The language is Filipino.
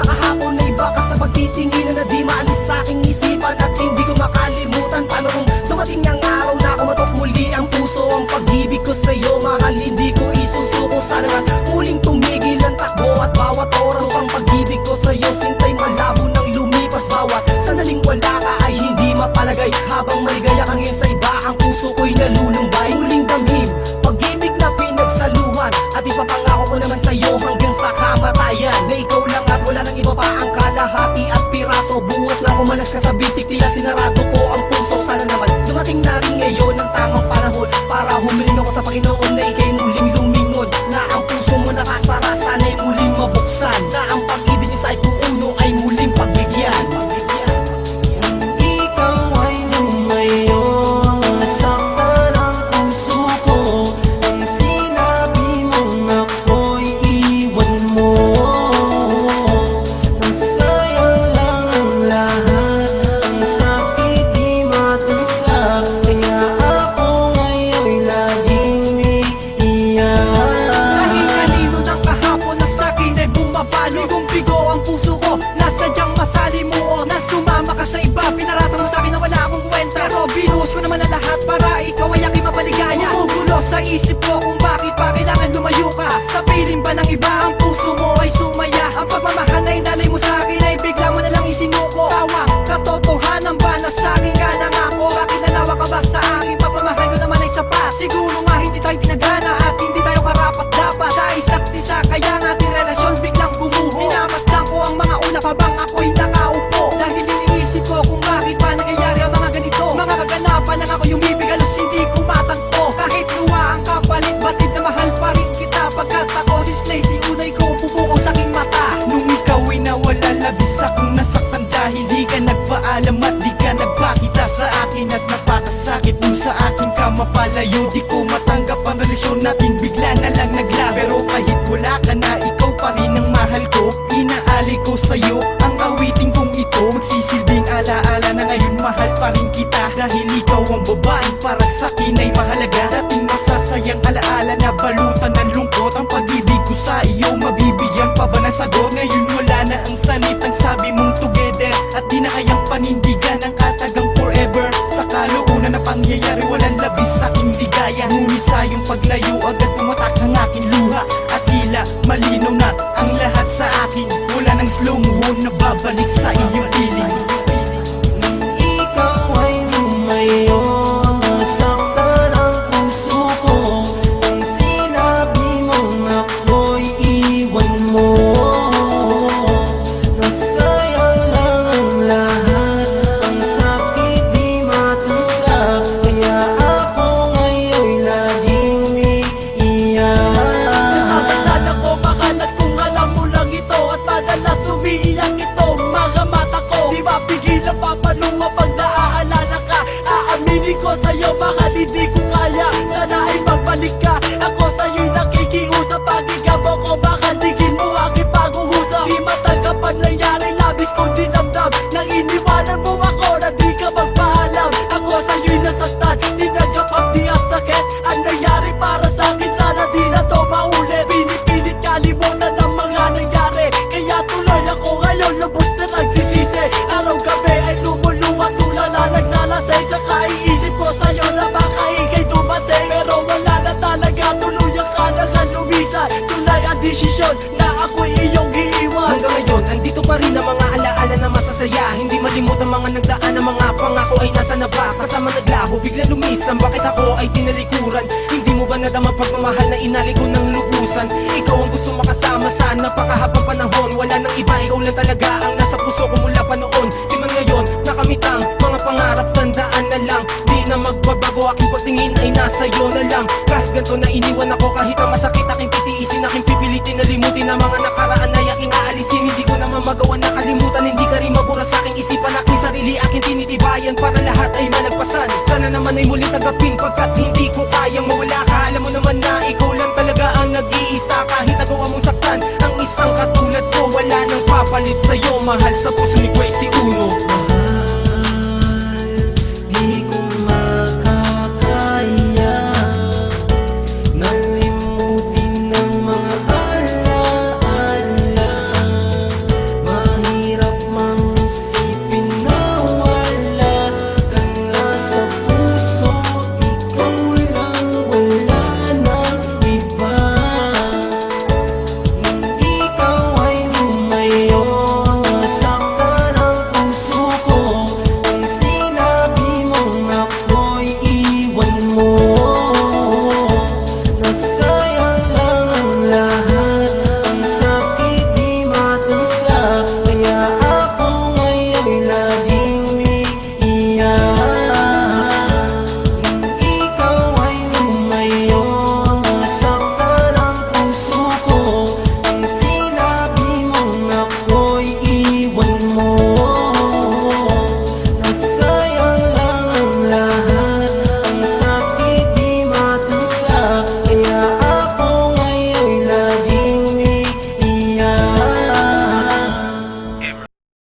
sa kahapon na iba Kas na pagtitinginan na di maalis sa aking isipan At hindi ko makalimutan Paano kung dumating ang araw na kumatok muli ang puso. Ang pag-ibig ko sa'yo mahal hindi ko isusuko. Sana nga muling tumigil ang takbo at bawat oras Ang pag-ibig ko sa'yo sintay malabo nang lumipas Bawat sanaling wala ka ay hindi mapalagay. Habang may gaya kang insay at piraso Buhat lang umalas ka sa bisik Tila sinarado ko ang puso. Sana naman dumating na rin ngayon ang tamang panahon Para humiling ako sa Panginoon na ikay muling lumingon Na ang puso mo nakasara Pero binuhos ko naman ang lahat para ikaw ay aking mapaligaya. Gumugulo sa isip ko kung bakit pa kailangan lumayo ka. Sa piling ba ng iba ang puso mo ay sumaya? Ang pagmamahal na inalay nung sa akin ka mapalayo Di ko matanggap ang relasyon natin. Bigla na lang nagla Pero kahit wala ka na ikaw pa rin ang mahal ko. Inaali ko sa'yo ang awiting kong ito. Magsisilbing alaala na ngayon mahal pa rin kita. Dahil ikaw ang babae para sa akin ay mahalaga. Dating masasayang alaala na balutan ng lungkot. Ang pag-ibig ko sa iyo mabibigyan pa ba ng sagot? Ngayon wala na ang salitang sabi mong together At di na kayang panindigan pangyayari walang labis sa aking ligaya. Ngunit sa iyong paglayo agad pumatak ang aking luha papaluwa pag mga nagdaan ang mga pangako ay nasa na ba Kasama naglaho, bigla lumisan. Bakit ako ay tinalikuran? Hindi mo ba nadama pagmamahal na inali ko ng lubusan? Ikaw ang gusto makasama sa napakahabang panahon. Wala nang iba, ikaw lang talaga ang nasa puso ko mula pa noon. Di man ngayon, nakamitang mga pangarap Tandaan na lang, di na magbabago Aking pagtingin ay nasa iyo na lang. Kahit ganito na iniwan ako na mga nakaraan ay aking aalisin. Hindi ko naman magawa na kalimutan Hindi ka rin mabura sa aking isipan. Aking sarili aking tinitibayan Para lahat ay malagpasan Sana naman ay muli tagapin Pagkat hindi ko kayang mawala ka. Alam mo naman na ikaw lang talaga ang nag-iisa. Kahit nagawa mong saktan Ang isang katulad ko Wala nang papalit sa'yo. Mahal sa puso ni Kway si Uno